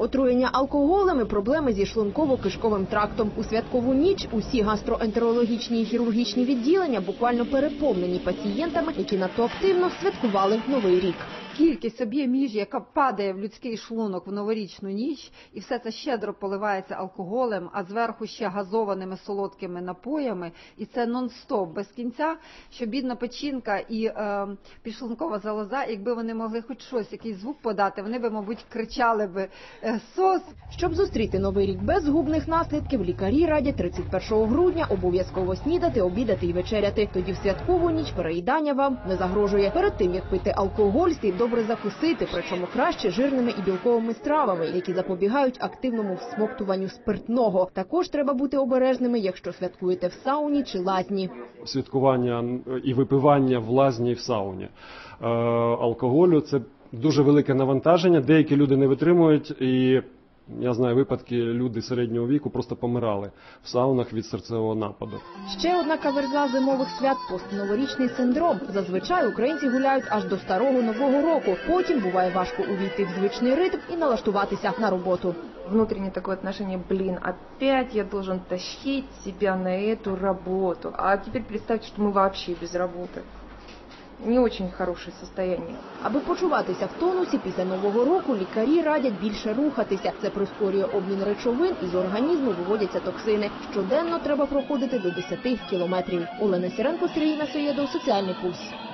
Отруєння алкоголем і проблеми зі шлунково-кишковим трактом. У святкову ніч усі гастроентерологічні і хірургічні відділення буквально переповнені пацієнтами, які надто активно святкували новий рік. Кількість об'єм їжі, яка падає в людський шлунок в новорічну ніч, і все це щедро поливається алкоголем, а зверху ще газованими солодкими напоями, і це нон-стоп без кінця. Що бідна печінка і е, підшлункова залоза, якби вони могли хоч щось, якийсь звук подати, вони би, мабуть, кричали би е, сос. Щоб зустріти новий рік без згубних наслідків, лікарі радять 31 грудня обов'язково снідати, обідати і вечеряти. Тоді в святкову ніч переїдання вам не загрожує. Перед тим як пити алкоголь, слід добре закусити, причому краще жирними і білковими стравами, які запобігають активному всмоктуванню спиртного. Також треба бути обережними, якщо святкуєте в сауні чи лазні. святкування і випивання в лазні і в сауні. Е, алкоголю це дуже велике навантаження. Деякі люди не витримують, і я знаю випадки, люди середнього віку просто помирали в саунах від серцевого нападу. Ще одна каверза зимових свят постноворічний синдром. Зазвичай українці гуляють аж до старого нового року. Потім буває важко увійти в звичний ритм і налаштуватися на роботу. внутреннее такое отношение, блин, опять я должен тащить себя на эту работу. А теперь представьте, что мы вообще без работы. Не очень хорошее состояние. Аби почуватися в тонусі після нового року, лікарі радять більше рухатися. Це прискорює обмін речовин і з організму виводяться токсини. Щоденно треба проходити до 10 кілометрів. Олена Сіренко, Сергій Насоєдов, Соціальний пульс.